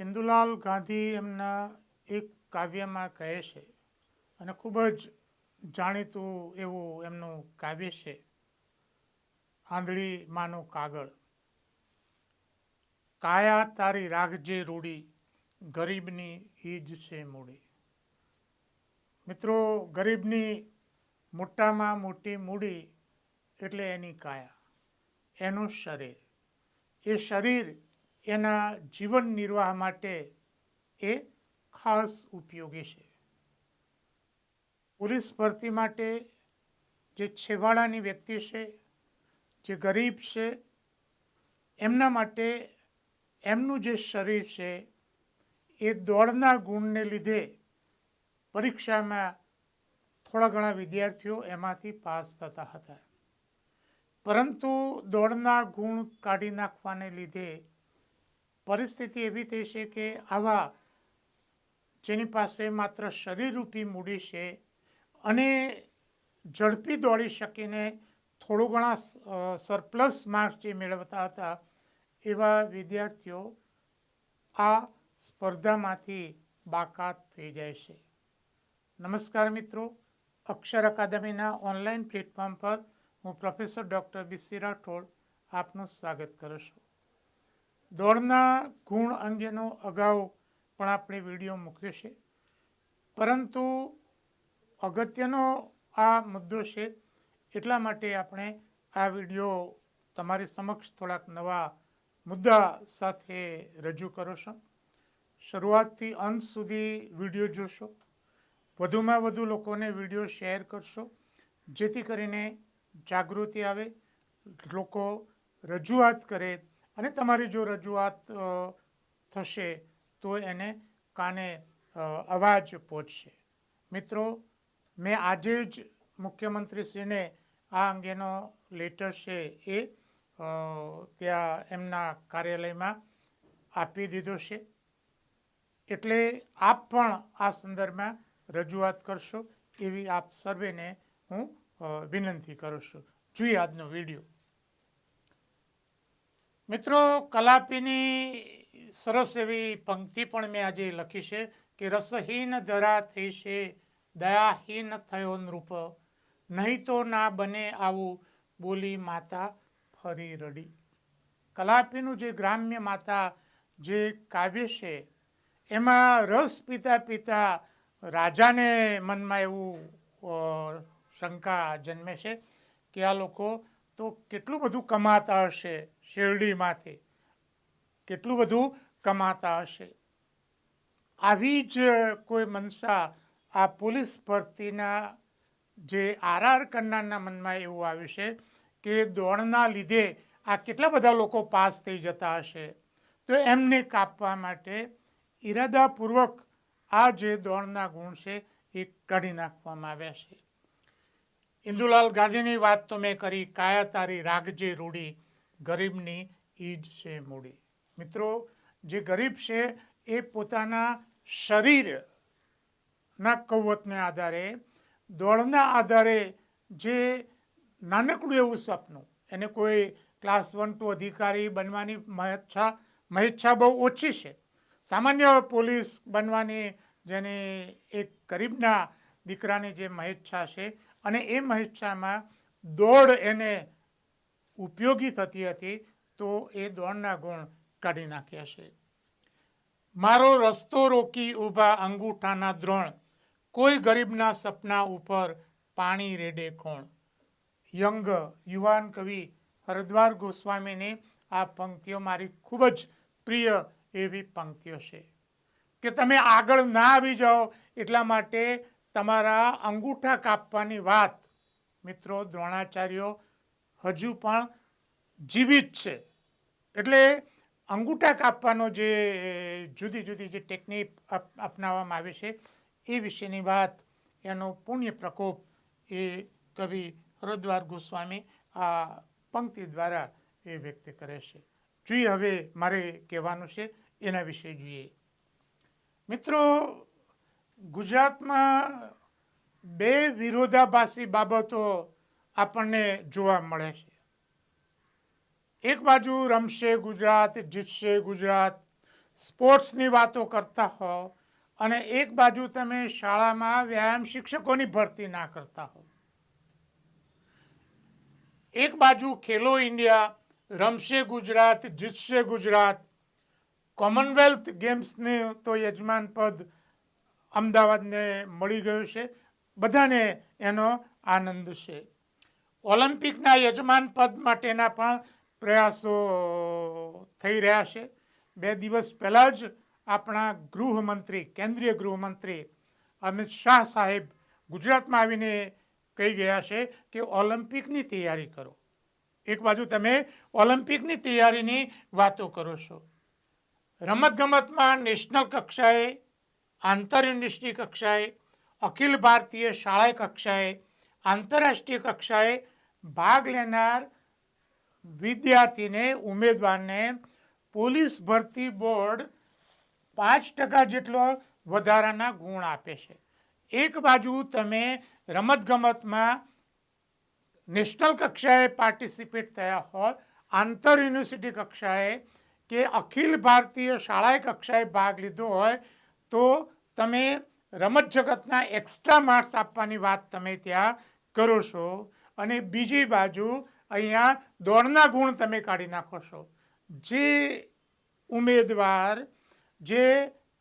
ઇન્દુલાલ ગાંધી એમના એક કાવ્યમાં કહે છે અને ખૂબ જ જાણીતું એવું એમનું કાવ્ય છે આંધળી માનું કાગળ. કાયા તારી રાખજે રૂડી, ગરીબની ઈજ છે મૂડી. મિત્રો, ગરીબની મોટામાં મોટી મૂડી એટલે એની કાયા, એનું શરીર. એ શરીર એના જીવન નિર્વાહ માટે એ ખાસ ઉપયોગી છે. પોલીસ ભરતી માટે જે છેવાડાની વ્યક્તિ છે, જે ગરીબ છે, એમના માટે એમનું જે શરીર છે, એ દોડના ગુણને લીધે પરીક્ષામાં થોડા ઘણા વિદ્યાર્થીઓ એમાંથી પાસ થતા હતા. પરંતુ દોડના ગુણ કાઢી નાખવાને લીધે પરિસ્થિતિ એવી થઈ છે કે આવા જેની પાસે માત્ર શરીરરૂપી મૂડી છે અને ઝડપી દોડી શકીને થોડું ઘણા સરપ્લસ માર્ક્સ જે મેળવતા હતા એવા વિદ્યાર્થીઓ આ સ્પર્ધામાંથી બાકાત થઈ જાય છે. નમસ્કાર મિત્રો. અક્ષર અકાદમીના ઓનલાઈન પ્લેટફોર્મ પર હું પ્રોફેસર ડૉક્ટર બિસી રાઠોડ આપનું સ્વાગત કરું છું. દોડના ગુણ અંગેનો અગાઉ પણ આપણે વીડિયો મૂક્યો છે. પરંતુ અગત્યનો આ મુદ્દો છે એટલા માટે આપણે આ વીડિયો તમારી સમક્ષ થોડાક નવા મુદ્દા સાથે રજૂ કરો છો. શરૂઆતથી અંત સુધી વીડિયો જોશો. વધુમાં વધુ લોકોને વીડિયો શેર કરશો, જેથી કરીને જાગૃતિ આવે, લોકો રજૂઆત કરે અને તમારી જો રજૂઆત થશે, તો એને કાને અવાજ પહોંચશે મિત્રો, મેં આજે જ મુખ્યમંત્રીશ્રીને આ અંગેનો લેટર છે એ ત્યાં એમના કાર્યાલયમાં આપી દીધો છે. એટલે આપ પણ આ સંદર્ભમાં રજૂઆત કરશો એવી આપ સર્વેને હું વિનંતી કરું છું. જોઈએ આજનો વીડિયો. મિત્રો, કલાપીની સરસ એવી પંક્તિ પણ મેં આજે લખી છે કે રસહીન ધરા થઈ છે દયાહીન થયો નૃપ. નહીં તો ના બને આવું બોલી માતા ફરી રડી. કલાપીનું જે ગ્રામ્ય માતા જે કાવ્ય છે, એમાં રસ પીતા પીતા રાજાને મનમાં એવું શંકા જન્મે છે કે આ લોકો તો કેટલું બધું કમાતા હશે. શેરડીમાંથી કેટલું બધું કમાતા હશે. આવી જ કોઈ મનસા આ પોલીસ ભરતીના જે આરઆર કરનારના મનમાં એવું આવ્યું છે કે દોડના લીધે આ કેટલા બધા લોકો પાસ થઈ જતા હશે. તો એમને કાપવા માટે ઈરાદાપૂર્વક આ જે દોડના ગુણ છે એ કાઢી નાખવામાં આવ્યા છે. ઇન્દુલાલ ગાંધીની વાત તો મેં કરી કાયા તારી રાખજે રૂડી ગરીબની ઈજ છે મૂડી. મિત્રો, જે ગરીબ છે, એ પોતાના શરીરના કૌવતને આધારે, દોડના આધારે જે નાનકડું એવું સપનું એને કોઈ ક્લાસ વન ટુ અધિકારી બનવાની મહેચ્છા મહેચ્છા બહુ ઓછી છે. સામાન્ય પોલીસ બનવાની જેની એક ગરીબના દીકરાની જે મહેચ્છા છે, અને એ મહેચ્છામાં દોડ એને ઉપયોગી થતી હતી, તો એ દોડના ગુણ કાઢી નાખ્યા છે. મારો રસ્તો રોકી ઊભા અંગૂઠાના દ્રોણ, કોઈ ગરીબના સપના ઉપર પાણી રેડે કોણ યંગ યુવાન કવિ હરદ્વાર ગોસ્વામીને આ પંક્તિઓ મારી ખૂબ જ પ્રિય એવી પંક્તિઓ છે. કે તમે આગળ ના આવી જાઓ એટલા માટે તમારા અંગૂઠા કાપવાની વાત મિત્રો દ્રોણાચાર્યો હજુ પણ જીવિત છે. એટલે અંગૂઠા કાપવાનો જે જુદી જુદી જે ટેકનિક અપનાવવામાં આવે છે, એ વિશેની વાત, એનો પુણ્ય પ્રકોપ એ કવિ હરદ્વાર ગોસ્વામી આ પંક્તિ દ્વારા એ વ્યક્ત કરે છે. જોઈએ હવે મારે કહેવાનું છે, એના વિશે જોઈએ. મિત્રો, ગુજરાતમાં બે વિરોધાભાસી બાબતો આપણને જોવા મળે છે. એક બાજુ રમશે ગુજરાત, જીતશે ગુજરાત, સ્પોર્ટ્સની વાતો કરતા હો અને એક બાજુ તમે શાળામાં વ્યાયામ શિક્ષકોની ભરતી ના કરતા હો. એક બાજુ ખેલો ઇન્ડિયા, રમશે ગુજરાત, જીતશે ગુજરાત, કોમનવેલ્થ ગેમ્સને તો યજમાન પદ અમદાવાદને મળી ગયું છે. બધાને એનો આનંદ છે. ઓલિમ્પિકના યજમાન પદ માટેના પણ પ્રયાસો થઈ રહ્યા છે. બે દિવસ પહેલાં જ આપણા ગૃહમંત્રી, કેન્દ્રીય ગૃહમંત્રી અમિત શાહ સાહેબ ગુજરાતમાં આવીને કહી ગયા છે કે ઓલિમ્પિકની તૈયારી કરો. એક બાજુ તમે ઓલિમ્પિકની તૈયારીની વાતો કરો છો. રમતગમતમાં નેશનલ કક્ષાએ આંતર યુનિવર્સિટી કક્ષાએ, અખિલ ભારતીય શાળા કક્ષાએ આંતરરાષ્ટ્રીય કક્ષાએ ભાગ લેનાર વિદ્યાર્થીને ઉમેદવારને પોલીસ ભરતી બોર્ડ પાંચ ટકા જેટલો વધારાના ગુણ આપે છે. એક બાજુ તમે રમતગમતમાં નેશનલ કક્ષાએ પાર્ટિસિપેટ થયા હોય આંતર યુનિવર્સિટી કક્ષાએ કે અખિલ ભારતીય શાળાએ કક્ષાએ ભાગ લીધો હોય, તો તમે રમત જગતના એક્સ્ટ્રા માર્ક્સ આપવાની વાત તમે ત્યાં કરો છો અને બીજી બાજુ અહીંયા દોડના ગુણ તમે કાઢી નાખો છો. જે ઉમેદવાર જે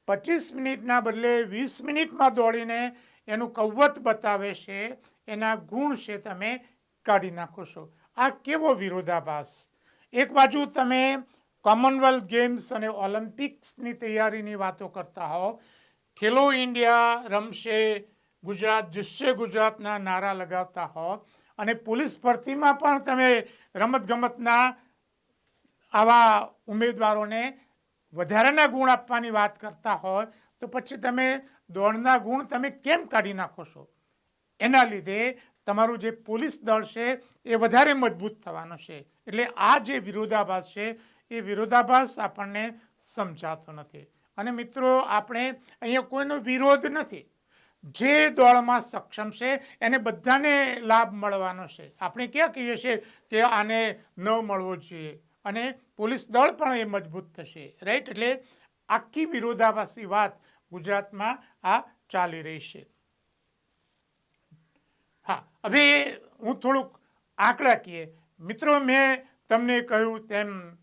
પચીસ મિનિટના બદલે વીસ મિનિટમાં દોડીને એનું કવત બતાવે છે, એના ગુણ છે તમે કાઢી નાખો છો. આ કેવો વિરોધાભાસ? એક બાજુ તમે કોમનવેલ્થ ગેમ્સ અને ઓલિમ્પિક્સની તૈયારીની વાતો કરતા હો ખેલો ઇન્ડિયા રમશે ગુજરાત, જુસ્સે ગુજરાતના નારા લગાવતા હો અને પોલીસ ભરતીમાં પણ તમે રમતગમતના આવા ઉમેદવારોને વધારાના ગુણ આપવાની વાત કરતા હોય તો પછી તમે દોડના ગુણ તમે કેમ કાઢી નાખો છો? એના લીધે તમારું જે પોલીસ દળ છે એ વધારે મજબૂત થવાનો છે. એટલે આ જે વિરોધાભાસ છે, એ વિરોધાભાસ આપણને સમજાતો નથી. અને મિત્રો, આપણે અહીંયા કોઈનો વિરોધ નથી. જે દોડમાં સક્ષમ છે, એને બધાને લાભ મળવાનો છે. આપણે ક્યાં કહીએ છીએ કે આને ન મળવો જોઈએ? અને પોલીસ દળ પણ એ મજબૂત થશે રાઈટ એટલે આખી વિરોધાભાસી વાત ગુજરાતમાં આ ચાલી રહી છે. હા, હવે હું થોડુંક આંકડાકીય મિત્રો, મેં તમને કહ્યું તેમ,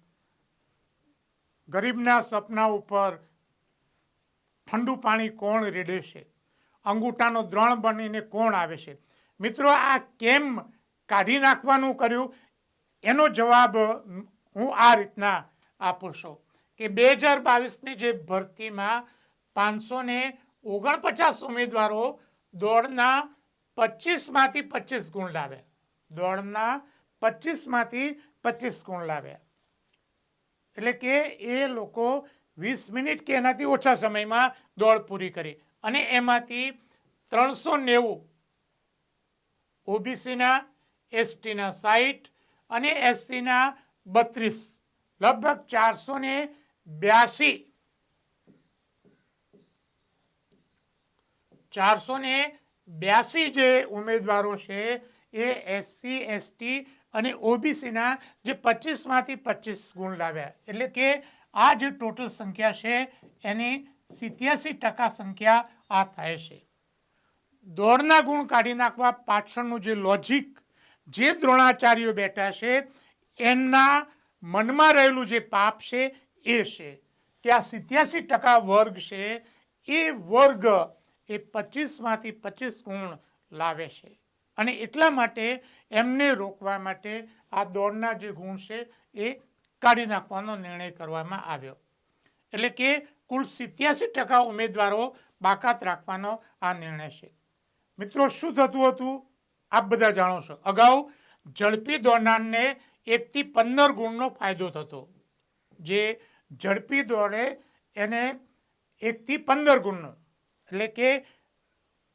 ગરીબના સપના ઉપર ઠંડુ પાણી કોણ રેડે છે? અંગૂઠાનો દ્રોણ બનીને કોણ આવે છે? મિત્રો, આ કેમ કાઢી નાખવાનું કર્યું? એનો જવાબ હું આ રીતના આપું છું કે બે હજાર બાવીસની જે ભરતીમાં પાંચસો ને ઓગણપચાસ ઉમેદવારો દોડના પચીસમાંથી પચીસ ગુણ લાવ્યા દોડના પચીસમાંથી પચીસ ગુણ લાવ્યા એટલે કે એ લોકો વીસ મિનિટ કે એનાથી ઓછા સમયમાં દોડ પૂરી કરી. અને એમાંથી ત્રણસો નેવું ઓબીસીના, એસટીના સાઠ અને એસસીના બત્રીસ. લગભગ ચારસો ને બ્યાસી. ચારસો ને બ્યાસી જે ઉમેદવારો છે એ એસસી, એસટી અને ઓબીસીના જે પચીસમાંથી પચીસ ગુણ લાવ્યા. એટલે કે આ જે ટોટલ સંખ્યા છે એની સિત્યાસી ટકા સંખ્યા આ થાય છે. દોડના ગુણ કાઢી નાખવા પાછળનું જે લોજિક જે દ્રોણાચાર્યો બેઠા છે, એમના મનમાં રહેલું જે પાપ છે એ છે. કે આ સિત્યાસી ટકા વર્ગ છે, એ વર્ગ એ પચીસમાંથી પચીસ ગુણ લાવે છે. અને એટલા માટે એમને રોકવા માટે આ દોડના જે ગુણ છે એ કાઢી નાખવાનો નિર્ણય કરવામાં આવ્યો. એટલે કે કુલ સિત્યાસી ટકા ઉમેદવારો બાકાત રાખવાનો આ નિર્ણય છે. મિત્રો, શું થતું હતું? આપ બધા જાણો છો. અગાઉ ઝડપી દોડનારને એકથી પંદર ગુણનો ફાયદો થતો. જે ઝડપી દોડે એને એકથી પંદર ગુણનો. એટલે કે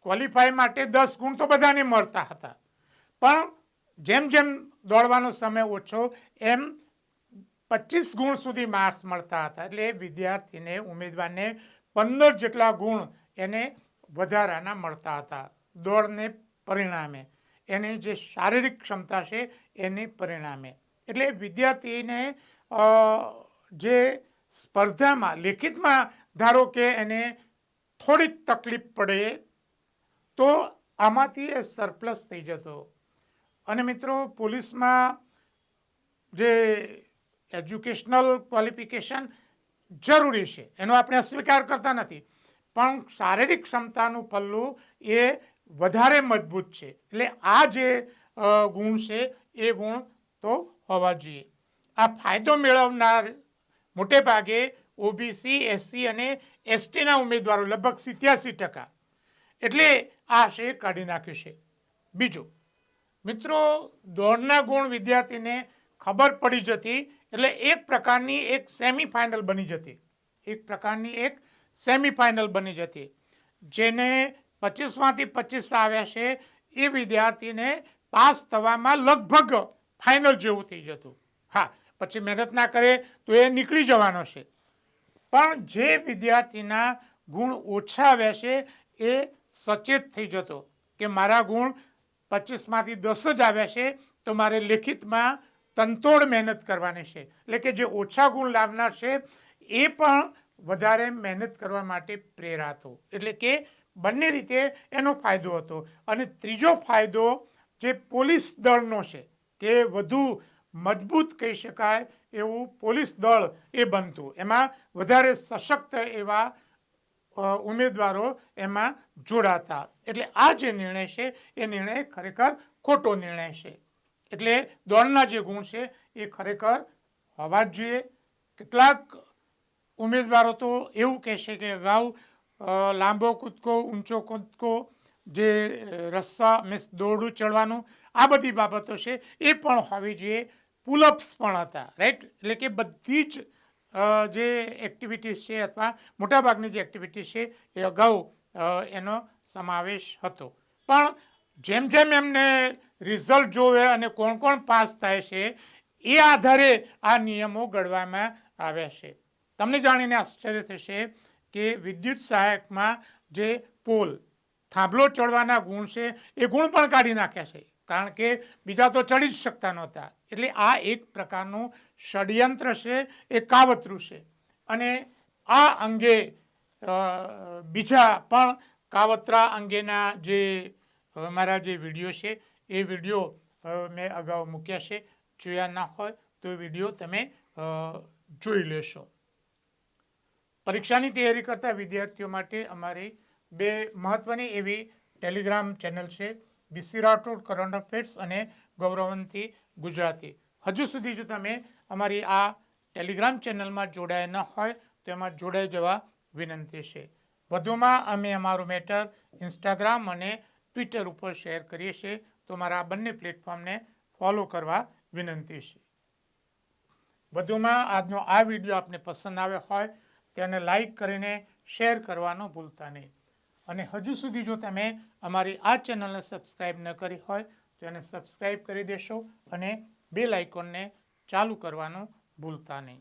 ક્વોલિફાય માટે દસ ગુણ તો બધાને મળતા હતા. પણ જેમ જેમ દોડવાનો સમય ઓછો, એમ પચીસ ગુણ સુધી માર્ક્સ મળતા હતા. એટલે વિદ્યાર્થીને, ઉમેદવારને પંદર જેટલા ગુણ એને વધારાના મળતા હતા. દોડને પરિણામે. એની જે શારીરિક ક્ષમતા છે, એની પરિણામે. એટલે વિદ્યાર્થીને જે સ્પર્ધામાં, લેખિતમાં ધારો કે એને થોડીક તકલીફ પડે, તો આમાંથી એ સરપ્લસ થઈ જતો. અને મિત્રો, પોલીસમાં જે એજ્યુકેશનલ ક્વોલિફિકેશન જરૂરી છે. એનો આપણે અસ્વીકાર કરતા નથી. પણ શારીરિક ક્ષમતાનું પલ્લું એ વધારે મજબૂત છે. એટલે આ જે ગુણ છે, એ ગુણ તો હોવા જોઈએ. આ ફાયદો મેળવનાર મોટે ભાગે ઓબીસી, એસસી અને એસટીના ઉમેદવારો, લગભગ સિત્યાસી ટકા. એટલે આ છે, કાઢી નાખ્યું છે. બીજું, મિત્રો, દોડના ગુણ વિદ્યાર્થીને ખબર પડી જતી એટલે એક પ્રકારની એક સેમિફાઇનલ બની જતી. એક પ્રકારની એક સેમિફાઇનલ બની જતી. જેને પચીસમાંથી પચીસ આવ્યા છે, એ વિદ્યાર્થીને પાસ થવામાં લગભગ ફાઇનલ જેવું થઈ જતું. હા, પછી મહેનત ના કરે તો એ નીકળી જવાનો છે. પણ જે વિદ્યાર્થીના ગુણ ઓછા આવ્યા છે, એ સચેત થઈ જતો કે મારા ગુણ પચીસમાંથી દસ જ આવ્યા છે, તો મારે લેખિતમાં તંતોડ મહેનત કરવાની છે. એટલે કે જે ઓછા ગુણ લાવનાર છે, એ પણ વધારે મહેનત કરવા માટે પ્રેરાતો. એટલે કે બંને રીતે એનો ફાયદો હતો. અને ત્રીજો ફાયદો જે પોલીસ દળનો છે કે વધુ મજબૂત કહી શકાય એવું પોલીસ દળ એ બનતું. એમાં વધારે સશક્ત એવા ઉમેદવારો એમાં જોડાતા. એટલે આ જે નિર્ણય છે, એ નિર્ણય ખરેખર ખોટો નિર્ણય છે. એટલે દોડના જે ગુણ છે એ ખરેખર હોવા જ જોઈએ. કેટલાક ઉમેદવારો તો એવું કહેશે કે અગાઉ લાંબો કૂદકો, ઊંચો કૂદકો, જે રસ્તા મીન્સ દોરડું ચડવાનું, આ બધી બાબતો છે એ પણ હોવી જોઈએ. પુલઅપ્સ પણ હતા, રાઈટ? એટલે કે બધી જ જે એક્ટિવિટીઝ છે અથવા મોટાભાગની જે એક્ટિવિટીઝ છે એ અગાઉ એનો સમાવેશ હતો. પણ જેમ જેમ એમને રિઝલ્ટ જોવે અને કોણ કોણ પાસ થાય છે, એ આધારે આ નિયમો ઘડવામાં આવ્યા છે. તમને જાણીને આશ્ચર્ય થશે કે વિદ્યુત સહાયકમાં જે પોલ, થાંભલો ચડવાના ગુણ છે, એ ગુણ પણ કાઢી નાખ્યા છે. કારણ કે બીજા તો ચડી જ શકતા નહોતા. એટલે આ એક પ્રકારનું ષડયંત્ર છે, એ કાવતરું છે. અને આ અંગે બીજા પણ કાવતરા અંગેના જે અ, મારા જે વીડિયો છે એ વીડિયો મેં અગાઉ મૂક્યા છે જોયા ના હોય તો એ વીડિયો તમે જોઈ લેશો. પરીક્ષાની તૈયારી કરતા વિદ્યાર્થીઓ માટે અમારી બે મહત્વની એવી ટેલિગ્રામ ચેનલ છે B C Rathod current affairs અને ગૌરવંતી ગુજરાતી. હજુ સુધી જો તમે અમારી આ ટેલિગ્રામ ચેનલમાં જોડાયા ન હોય તો એમાં જોડાઈ જવા વિનંતી છે. વધુમાં અમે અમારું મેટર ઇન્સ્ટાગ્રામ અને ટ્વિટર ઉપર શેર કરીએ છીએ. તો મારા બંને પ્લેટફોર્મને ફોલો કરવા વિનંતી છે. વધુમાં આજનો આ વીડિયો આપને પસંદ આવ્યો હોય તેને લાઈક કરીને શેર કરવાનું ભૂલતા નહીં. અને હજુ સુધી જો તમે અમારી આ ચેનલને સબસ્ક્રાઈબ ન કરી હોય, તો એને સબસ્ક્રાઈબ કરી દેશો અને બેલ આઇકોનને ચાલુ કરવાનું ભૂલતા નહીં.